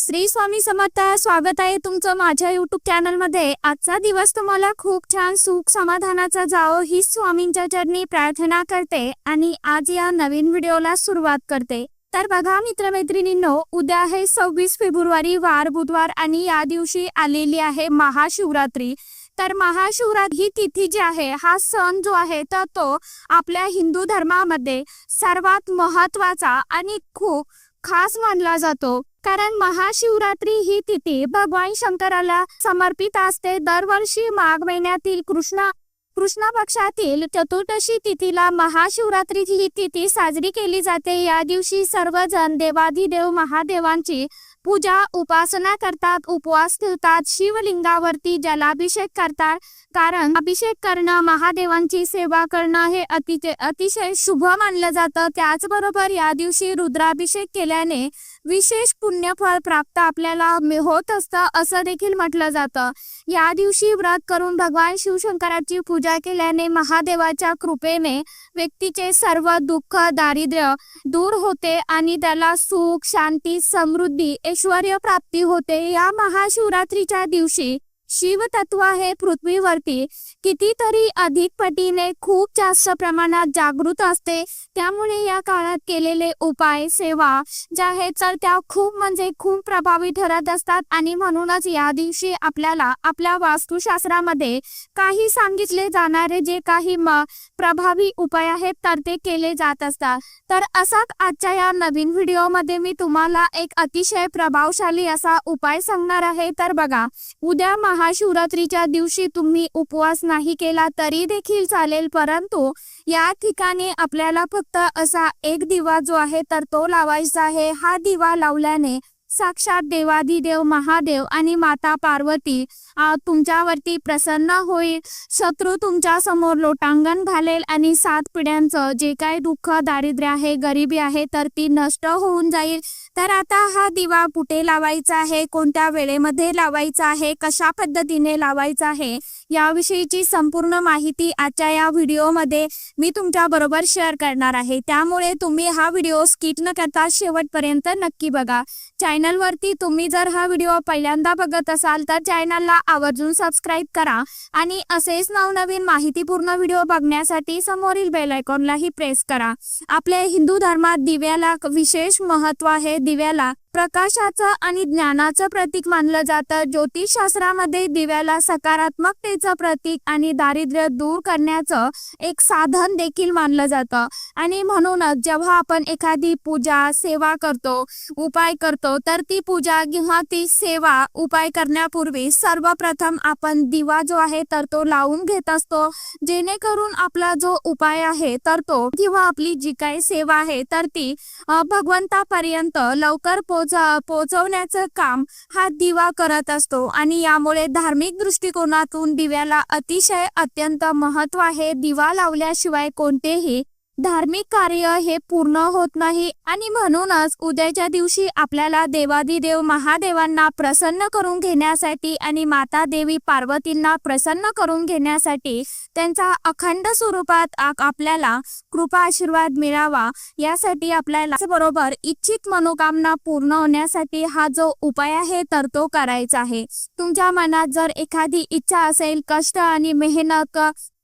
श्री स्वामी समर्थ स्वागत आहे तुमचं माझ्या युट्यूब चॅनलमध्ये आजचा दिवस तुम्हाला खूप छान सुख समाधानाचा जावो ही स्वामींच्या चरणी प्रार्थना करते आणि आज या नवीन व्हिडिओला सुरुवात करते. तर बघा मित्रमैत्रिणींनो उद्या आहे सव्वीस फेब्रुवारी वार बुधवार आणि या दिवशी आलेली आहे महाशिवरात्री. तर महाशिवरात्री ही तिथी जी आहे हा सण जो आहे तर तो आपल्या हिंदू धर्मामध्ये सर्वात महत्त्वाचा आणि खूप खास मानला जातो. कारण महाशिवरात्री ही तिथी भगवान शंकराला समर्पित असते. दरवर्षी माघ महिन्यातील कृष्णा कृष्ण पक्षातील चतुर्दशी तिथीला महाशिवरात्री ही तिथी साजरी केली जाते. या दिवशी सर्वजण देवाधिदेव महादेवांची पूजा उपासना करतात उपवास ठेवतात शिवलिंगावरती जलाभिषेक करतात. कारण अभिषेक करणं महादेवांची सेवा करणं हे अतिशय अतिशय शुभ मानलं जातं. त्याचबरोबर या दिवशी रुद्राभिषेक केल्याने विशेष पुण्यफळ प्राप्त आपल्याला होत असतं असं देखील म्हटलं जातं. या दिवशी व्रत करून भगवान शिवशंकराची पूजा केल्याने महादेवाच्या कृपेने व्यक्तीचे सर्व दुःख दारिद्र्य दूर होते आणि त्याला सुख शांती समृद्धी ऐश्वर प्राप्ती होते. या महाशिवरात्रीच्या दिवशी शिवतत्व हे पृथ्वीवरती. कितीतरी अधिक पटीने खूप जास्त प्रमाणात जागृत असते. त्यामुळे या काळात केलेले उपाय सेवा ज्या आहेत तर त्या खूप म्हणजे खूप प्रभावी ठरत असतात. आणि म्हणूनच या दिवशी आपल्याला आपल्या वास्तुशास्त्रामध्ये काही सांगितले जाणारे जे काही प्रभावी उपाय आहेत तर ते केले जात असतात. तर असाच आजच्या या नवीन व्हिडिओमध्ये मी तुम्हाला एक अतिशय प्रभावशाली असा उपाय सांगणार आहे. तर बघा उद्या महाशिवरात्रीच्या दिवशी तुम्ही उपवास नाही केला तरी देखील चालेल परंतु या ठिकाणी आपल्याला फक्त असा एक दिवा जो आहे तर तो लावायचा आहे. हा दिवा लावल्याने साक्षात देवाधिदेव महादेव आणि माता पार्वती तुमच्यावरती प्रसन्न होईल. शत्रू तुमच्यासमोर लोटांगण घालेल आणि सात पिढ्यांचं जे काही दुःख दारिद्र्य आहे गरिबी आहे तर ती नष्ट होऊन जाईल. तर आता हा दिवा कुठे लावायचा आहे? कोणत्या वेळेमध्ये लावायचा आहे? कशा पद्धतीने लावायचा आहे? याविषयीची संपूर्ण माहिती आजच्या या व्हिडिओमध्ये मी तुमच्या बरोबर शेअर करणार आहे. त्यामुळे तुम्ही हा व्हिडिओ स्किट न करता शेवटपर्यंत नक्की बघा. चॅनलवरती तुम्ही जर हा व्हिडिओ पहिल्यांदा बघत असाल तर चॅनलला आवर्जून सबस्क्राईब करा आणि असेच नवनवीन माहितीपूर्ण व्हिडिओ बघण्यासाठी समोरील बेल आयकॉनलाही प्रेस करा. आपल्या हिंदू धर्मात दिव्याला विशेष महत्त्व आहे. दिव्याला प्रकाशाचं आणि ज्ञानाचं प्रतीक मानलं जातं. ज्योतिषशास्त्रामध्ये दिव्याला सकारात्मकतेचं प्रतीक आणि दारिद्र्य दूर करण्याचं एक साधन देखील मानलं जातं. आणि म्हणूनच जेव्हा आपण एखादी पूजा सेवा करतो उपाय करतो तर ती पूजा किंवा ती सेवा उपाय करण्यापूर्वी सर्वप्रथम आपण दिवा जो आहे तर तो लावून घेत असतो. जेणेकरून आपला जो उपाय आहे तर तो किंवा आपली जी काही सेवा आहे तर ती भगवंतापर्यंत लवकर पोच पोचवण्याचं काम हा दिवा करत असतो आणि यामुळे धार्मिक दृष्टिकोनातून दिव्याला अतिशय अत्यंत महत्त्व आहे. दिवा लावल्याशिवाय कोणतेही धार्मिक कार्य हे पूर्ण होत नाही आणि म्हणूनच उद्याच्या दिवशी आपल्याला देवादिदेव महादेवांना प्रसन्न करून घेण्यासाठी आणि माता देवी पार्वतींना प्रसन्न करून घेण्यासाठी त्यांचा अखंड स्वरूपात आपल्याला कृपा आशीर्वाद मिळावा यासाठी आपल्याला बरोबर इच्छित मनोकामना पूर्ण होण्यासाठी हा जो उपाय आहे तर तो करायचा आहे. तुमच्या मनात जर एखादी इच्छा असेल कष्ट आणि मेहनत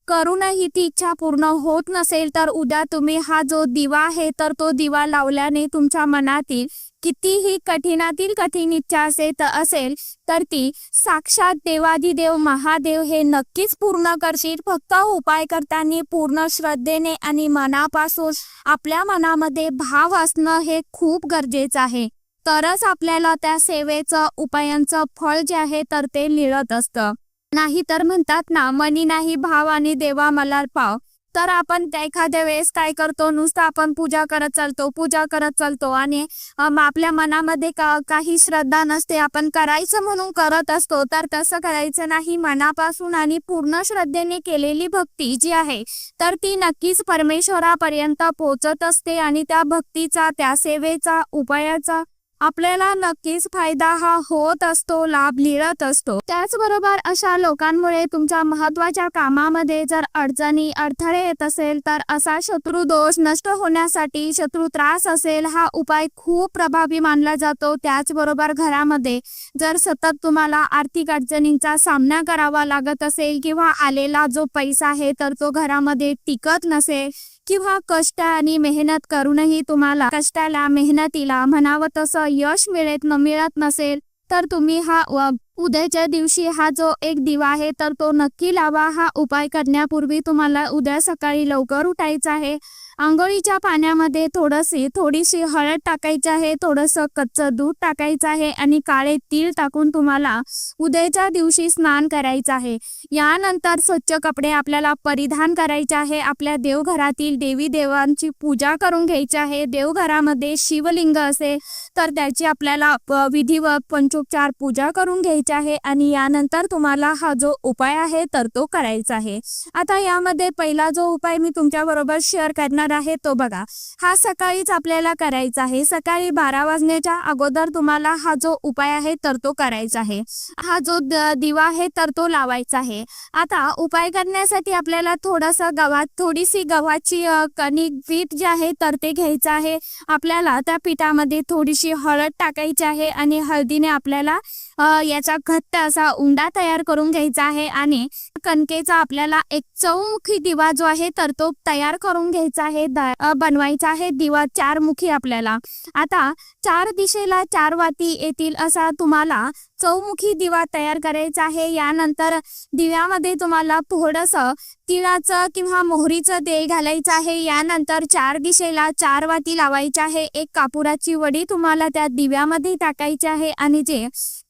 करूनही ती इच्छा पूर्ण होत नसेल तर उद्या तुम्ही हा जो दिवा आहे तर तो दिवा लावल्याने तुमच्या मनातील कितीही कठीणातील कठीण इच्छा असेल तर असेल तर ती साक्षात देवाधिदेव महादेव हे नक्कीच पूर्ण करशील. फक्त उपाय करताना पूर्ण श्रद्धेने आणि मनापासून आपल्या मनामध्ये भाव असणं हे खूप गरजेचं आहे. तरच आपल्याला त्या सेवेचं उपायांचं फळ जे आहे तर ते मिळत असतं. नाही तर म्हणतात ना मनी नाही भाव आणि देवा मला पाव. तर आपण एखाद्या वेळेस काय करतो नुसतं आपण पूजा करत चालतो पूजा करत चालतो आणि आपल्या मनामध्ये का काही श्रद्धा नसते आपण करायचं म्हणून करत असतो तर तसं करायचं नाही. मनापासून आणि पूर्ण श्रद्धेने केलेली भक्ती जी आहे तर ती नक्कीच परमेश्वरापर्यंत पोहोचत असते आणि त्या भक्तीचा त्या सेवेचा उपायाचा आपल्याला नक्कीच फायदा हा होत असतो लाभ मिळत असतो. त्याचबरोबर अशा लोकांमुळे तुमच्या महत्त्वाच्या कामामध्ये जर अडचणी अडथळे येत असेल तर असा शत्रू दोष नष्ट होण्यासाठी शत्रू त्रास असेल हा उपाय खूप प्रभावी मानला जातो. त्याचबरोबर घरामध्ये जर सतत तुम्हाला आर्थिक अडचणींचा सामना करावा लागत असेल किंवा आलेला जो पैसा आहे तर तो घरामध्ये टिकत नसेल किंवा कष्ट आणि मेहनत करूनही तुम्हाला कष्टाला मेहनतीला म्हणावं तसं यश मिळत न मिळत नसेल तर तुम्ही हा उद्याच्या दिवशी हा जो एक दिवा आहे तर तो नक्की लावा. हा उपाय करण्यापूर्वी तुम्हाला उद्या सकाळी लवकर उठायचं आहे. आंघोळीच्या पाण्यामध्ये थोडीशी थोडीशी हळद टाकायची आहे थोडंसं कच्चं दूध टाकायचं आहे आणि काळे तीळ टाकून तुम्हाला उद्याच्या दिवशी स्नान करायचं आहे. यानंतर स्वच्छ कपडे आपल्याला परिधान करायचे आहे. आपल्या देवघरातील देवी देवांची पूजा करून घ्यायची आहे. देवघरामध्ये शिवलिंग असेल तर त्याची आपल्याला विधिवत पंचोपचार पूजा करून घ्यायची आहे आणि यानंतर तुम्हाला हा जो उपाय आहे तर तो करायचा आहे. आता यामध्ये पहिला जो उपाय मी तुमच्या बरोबर शेअर करणार आहे तो बघा. हा सकाळीच आपल्याला करायचा आहे. सकाळी बारा वाजण्याच्या अगोदर तुम्हाला हा जो उपाय आहे तर तो करायचा आहे. हा जो दिवा आहे तर तो लावायचा आहे. आता उपाय करण्यासाठी आपल्याला थोडासा गव्हात थोडीशी गव्हाची कणिक पीठ जे आहे तर ते घ्यायचं आहे. आपल्याला त्या पिठामध्ये थोडीशी हळद टाकायची आहे आणि हळदीने आपल्याला याचा घट्ट असा उंडा तयार करून घ्यायचा आहे आणि कणकेचा आपल्याला एक चौमुखी दिवा जो आहे तर तो तयार करून घ्यायचा आहे. आहे बनवायचा आहे. दिवा चारमुखी आपल्याला. आता चार दिशेला चार वाती येतील असा तुम्हाला चौमुखी दिवा तयार करायचा आहे. यानंतर दिव्यामध्ये तुम्हाला थोडंसं तिळाचं किंवा मोहरीचं तेल घालायचं आहे. यानंतर चार दिशेला चार वाती लावायची आहे. एक कापुराची वडी तुम्हाला त्या दिव्यामध्ये टाकायची आहे. आणि जे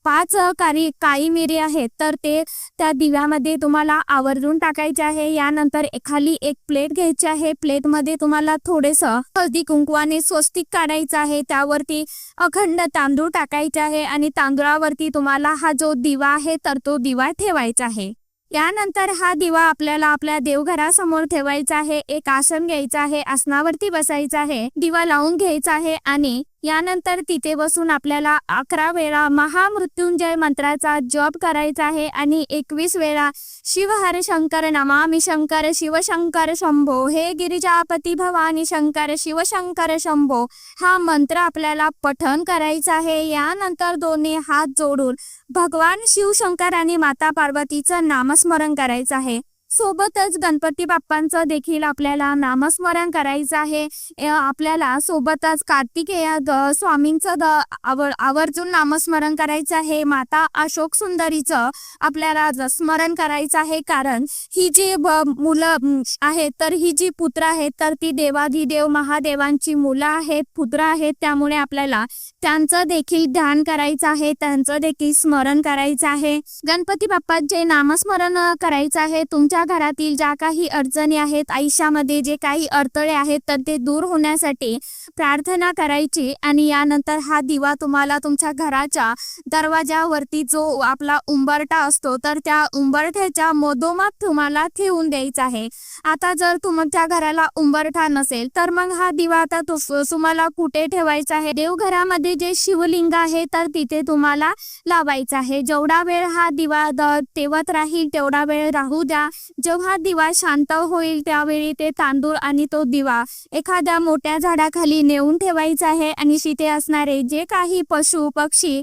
पाच काही काळी मिरी आहेत तर ते त्या दिव्यामध्ये तुम्हाला आवर्जून टाकायचे आहे. यानंतर खाली एक प्लेट घ्यायची आहे. प्लेटमध्ये तुम्हाला थोडेसं हळदी कुंकवाने स्वस्तिक काढायचं आहे. त्यावरती अखंड तांदूळ टाकायचे आहे आणि तांदूळावरती तुम्हाला हा जो दिवा आहे तर तो दिवा ठेवायचा आहे. यानंतर हा दिवा आपल्याला आपल्या देवघरासमोर ठेवायचा आहे. एक आसन घ्यायचं आहे. आसनावरती बसायचं आहे. दिवा लावून घ्यायचा आहे आणि यानंतर तिथे बसून आपल्याला अकरा वेळा महामृत्युंजय मंत्राचा जप करायचा आहे आणि एकवीस वेळा शिवहर शंकर नमामि शंकर शिवशंकर शंभो हे गिरिजापती भवानी शंकर शिवशंकर शंभो हा मंत्र आपल्याला पठन करायचा आहे. यानंतर दोन्ही हात जोडून भगवान शिवशंकर आणि माता पार्वतीचं नामस्मरण करायचं आहे. सोबतच गणपती बाप्पांचं देखील आपल्याला नामस्मरण करायचं आहे. आपल्याला सोबतच कार्तिकेय द- स्वामींचं द आवर आवर्जून नामस्मरण करायचं आहे. माता अशोक सुंदरीचं आपल्याला स्मरण करायचं आहे. कारण ही जी मुलं आहेत तर ही जी पुत्र आहेत तर ती देवाधिदेव महादेवांची मुलं आहेत पुत्र आहेत. त्यामुळे आपल्याला त्यांचं देखील ध्यान करायचं आहे. त्यांचं देखील स्मरण करायचं आहे. गणपती बाप्पाचे नामस्मरण करायचं आहे तुमच्या घरातील ज्या काही अडचणी आहेत आयुष्यामध्ये जे काही अडथळे आहेत तर ते दूर होण्यासाठी प्रार्थना करायची आणि यानंतर हा दिवा तुम्हाला तुमच्या घराच्या दरवाजावरती जो आपला उंबरटा असतो तर त्या उंबरठ्याच्या मधोमध तुम्हाला ठेवून द्यायचा आहे. आता जर तुमच्या घराला उंबरठा नसेल तर मग हा दिवा आता तुम्हाला कुठे ठेवायचा आहे? देवघरामध्ये जे शिवलिंग आहे तर तिथे तुम्हाला लावायचा आहे. जेवढा वेळ हा दिवा तेवत राहील तेवढा वेळ राहू द्या. जेव्हा दिवा शांत होईल त्यावेळी ते तांदूळ आणि तो दिवा एखाद्या मोठ्या झाडाखाली नेऊन ठेवायचा आहे आणि तिथे असणारे जे काही पशु पक्षी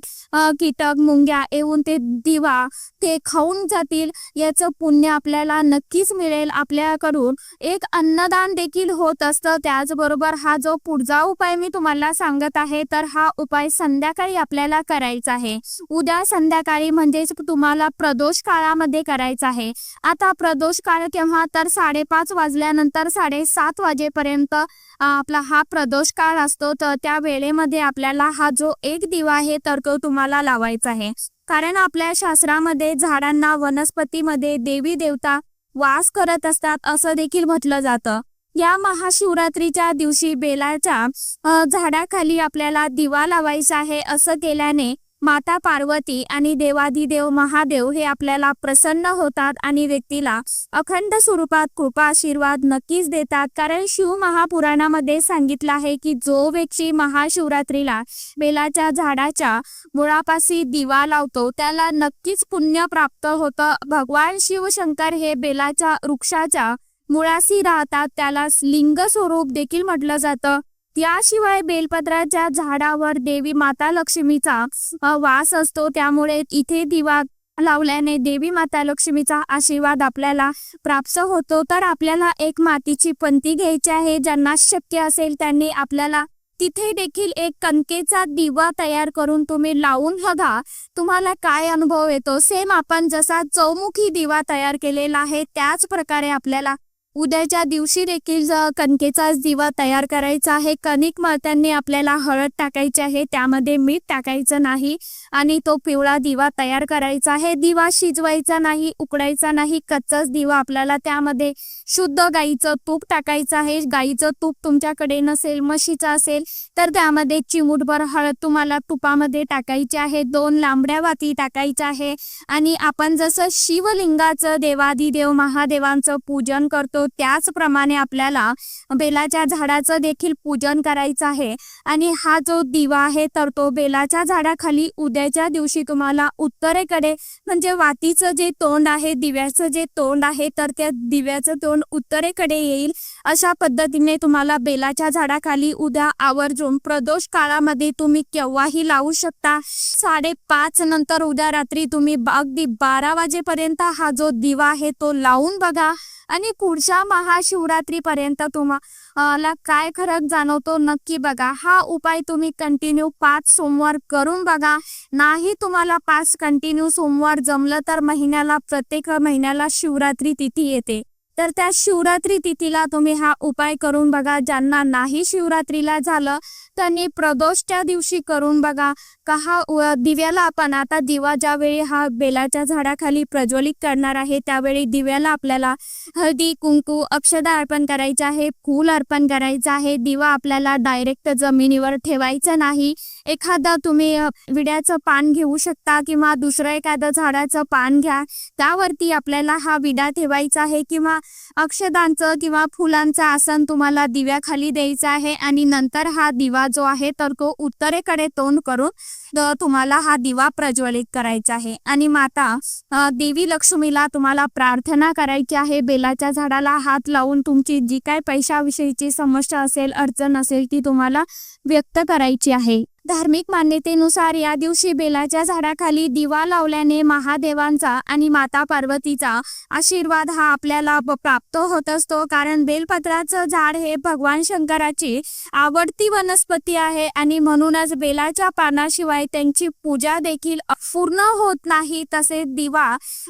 कीटक मुंग्या येऊन ते दिवा ते खाऊन जातील याचं पुण्य आपल्याला नक्कीच मिळेल. आपल्याकडून एक अन्नदान देखील होत असतं. त्याचबरोबर हा जो पुढचा उपाय मी तुम्हाला सांगत आहे तर हा उपाय संध्याकाळी आपल्याला करायचा आहे. उद्या संध्याकाळी म्हणजेच तुम्हाला प्रदोष काळामध्ये करायचा आहे. आता प्रदोष काळ केव्हा? तर साडेपाच वाजल्यानंतर साडेसात वाजेपर्यंत आपला हा प्रदोष काळ असतो. तर त्या वेळेमध्ये आपल्याला हा जो एक दिवा आहे तर तो तुम्हाला लावायचा आहे. कारण आपल्या शास्त्रामध्ये झाडांना वनस्पतीमध्ये देवी देवता वास करत असतात असं देखील म्हटलं जातं. या महाशिवरात्रीच्या दिवशी बेलाच्या झाडाखाली आपल्याला दिवा लावायचा आहे असं केल्याने माता पार्वती आणि देवादिदेव महादेव हे आपल्याला प्रसन्न होतात आणि व्यक्तीला अखंड स्वरूपात कृपा आशीर्वाद नक्कीच देतात. कारण शिव महापुराणामध्ये सांगितलं आहे की जो व्यक्ती महाशिवरात्रीला बेलाच्या झाडाच्या मुळापाशी दिवा लावतो त्याला नक्कीच पुण्य प्राप्त होतं. भगवान शिवशंकर हे बेलाच्या वृक्षाच्या मुळाशी राहतात त्याला लिंग स्वरूप देखील म्हटलं जातं. त्याशिवाय बेलपत्राच्या झाडावर देवी माता लक्ष्मीचा वास असतो. त्यामुळे इथे दिवा लावल्याने देवी माता लक्ष्मीचा आशीर्वाद आपल्याला प्राप्त होतो. तर आपल्याला एक मातीची पंती घ्यायची आहे. ज्यांना शक्य असेल त्यांनी आपल्याला तिथे देखील एक कणकेचा दिवा तयार करून तुम्ही लावून बघा. तुम्हाला काय अनुभव येतो? सेम आपण जसा चौमुखी दिवा तयार केलेला आहे त्याच प्रकारे आपल्याला उद्याच्या दिवशी देखील कणकेचाच दिवा तयार करायचा आहे. कणिक मळताना आपल्याला हळद टाकायची आहे. त्यामध्ये मीठ टाकायचं नाही. आणि तो पिवळा दिवा तयार करायचा आहे. दिवा शिजवायचा नाही उकडायचा नाही. कच्चाच दिवा आपल्याला त्यामध्ये शुद्ध गाईचं तूप टाकायचं आहे. गाईचं तूप तुमच्याकडे नसेल म्हशीचं असेल तर त्यामध्ये चिमूटभर हळद तुम्हाला तुपामध्ये टाकायची आहे. दोन लांबड्या वाती टाकायच्या आहे. आणि आपण जसं शिवलिंगाचं देवादिदेव महादेवांचं पूजन करतो त्याचप्रमाणे आपल्याला बेलाच्या झाडाचं देखील पूजन करायचं आहे. आणि हा जो दिवा आहे तर तो बेलाच्या झाडाखाली उद्या उद्याच्या दिवशी तुम्हाला उत्तरेकडे म्हणजे वातीचं जे तोंड आहे दिव्याचं जे तोंड आहे तर त्या दिव्याचं तोंड उत्तरेकडे येईल. अशा पद्धतीने तुम्हाला बेलाच्या झाडाखाली उद्या आवर्जून प्रदोष काळामध्ये तुम्ही केव्हाही लावू शकता. साडेपाच नंतर उद्या रात्री तुम्ही अगदी बारा वाजेपर्यंत हा जो दिवा आहे तो लावून बघा. आणि पुढच्या महाशिवरात्रीपर्यंत ला काय फरक जाणवतो नक्की बघा. हा उपाय तुम्ही कंटिन्यू पाच सोमवार करून बघा. नाही तुम्हाला पाच कंटिन्यू सोमवार जमलं तर महिन्याला प्रत्येक महिन्याला शिवरात्री तिथी येते. तर त्या शिवरात्री तिथीला तुम्ही हा उपाय करून बघा. ज्यांना नाही शिवरात्रीला झालं त्यांनी प्रदोषच्या दिवशी करून बघा का हा दिव्याला आपण आता दिवा ज्यावेळी हा बेलाच्या झाडाखाली प्रज्वलित करणार आहे त्यावेळी दिव्याला आपल्याला हळदी कुंकू अक्षदा अर्पण करायचं आहे फूल अर्पण करायचं आहे. दिवा आपल्याला डायरेक्ट जमिनीवर ठेवायचं नाही. एखादं तुम्ही विड्याचं पान घेऊ शकता किंवा दुसरं एखादं झाडाचं पान घ्या. त्यावरती आपल्याला हा विडा ठेवायचा आहे किंवा अक्षदांचं किंवा फुलांचं आसन तुम्हाला दिव्याखाली द्यायचं आहे आणि नंतर हा दिवा जो आहे तर तो उत्तरेकडे तोंड करून तुम्हाला हा दिवा प्रज्वलित करायचा आहे. आणि माता देवी लक्ष्मीला तुम्हाला प्रार्थना करायची आहे. बेलाच्या झाडाला हात लावून तुमची जी काय पैशाविषयीची समस्या असेल अडचण असेल ती तुम्हाला व्यक्त करायची आहे. धार्मिक मान्यतेनुसार या दिवशी बेलाच्या झाडाखाली दिवा लावल्याने महादेवांचा आणि माता पार्वतीचा आशीर्वाद हा आपल्याला प्राप्त होत असतो. कारण बेलपत्राचं झाड हे भगवान शंकराची आवडती वनस्पती आहे आणि म्हणूनच बेलाच्या पानाशिवाय त्यांची पूजा देखील पूर्ण होत नाही. तसेच दिवा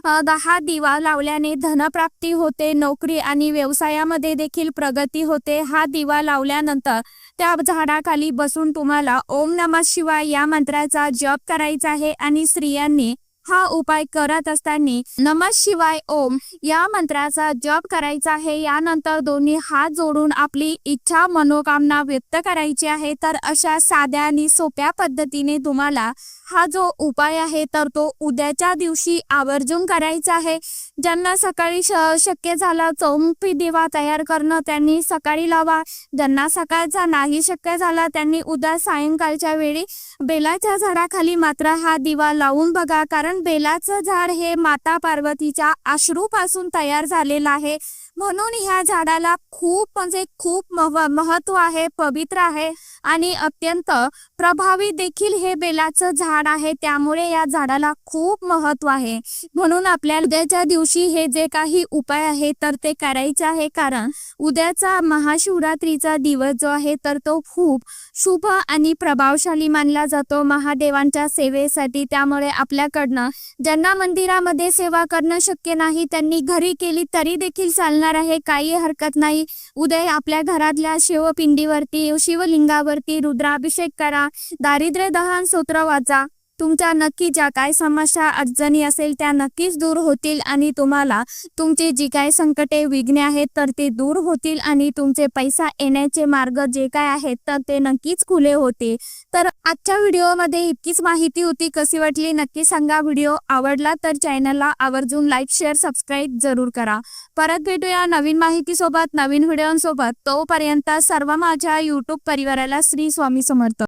दहा हा दिवा लावल्याने धनप्राप्ती होते नोकरी आणि व्यवसायामध्ये देखील प्रगती होते. हा दिवा लावल्यानंतर त्या झाडाखाली बसून तुम्हाला ओम नमः शिवाय या मंत्राचा जप करायचा आहे आणि स्त्रियांनी हा उपाय करत असताना नमः शिवाय ओम या मंत्राचा जप करायचा आहे. यानंतर दोन्ही हात जोडून आपली इच्छा मनोकामना व्यक्त करायची आहे. तर अशा साध्या आणि सोप्या पद्धतीने तुम्हाला हा जो उपाय आहे तर तो उद्याच्या दिवशी आवर्जून करायचा आहे. ज्यांना सकाळी शक्य झालं चौमुखी दिवा तयार करणं त्यांनी सकाळी लावा. ज्यांना सकाळचा नाही शक्य झाला त्यांनी उद्या सायंकाळच्या वेळी बेलाच्या झाडाखाली मात्र हा दिवा लावून बघा. कारण बेलाचं झाड हे माता पार्वतीच्या अश्रूपासून तयार झालेलं आहे. म्हणून ह्या झाडाला खूप म्हणजे खूप महत्त्व आहे पवित्र आहे आणि अत्यंत प्रभावी देखील हे बेलाचं झाड आहे. त्यामुळे या झाडाला खूप महत्त्व आहे. म्हणून आपल्याला उद्याच्या दिवशी हे जे काही उपाय आहे तर ते करायचे आहे. कारण उद्याचा महाशिवरात्रीचा दिवस जो आहे तर तो खूप शुभ आणि प्रभावशाली मानला जातो. महादेवांच्या सेवेसाठी त्यामुळे आपल्याकडनं ज्यांना मंदिरामध्ये सेवा करणं शक्य नाही त्यांनी घरी केली तरी देखील चालणार आहे काही हरकत नाही. उदय आपल्या घरातल्या शिवपिंडीवरती शिवलिंगावरती रुद्राभिषेक करा. दारिद्र्य दहन सूत्र वाचा. तुमच्या नक्की ज्या काय समस्या अडचणी असेल त्या नक्कीच दूर होतील आणि तुम्हाला तुमची जी काय संकटे विघ्ने आहेत तर ते दूर होतील आणि तुमचे पैसा येण्याचे मार्ग जे काय आहेत तर ते नक्कीच खुले होते तर आजच्या व्हिडिओमध्ये इतकीच माहिती होती. कशी वाटली नक्की सांगा. व्हिडिओ आवडला तर चॅनलला आवर्जून लाईक शेअर सबस्क्राईब जरूर करा. परत भेटूया नवीन माहितीसोबत नवीन व्हिडिओसोबत. तोपर्यंत सर्व माझ्या यूट्यूब परिवाराला श्री स्वामी समर्थ.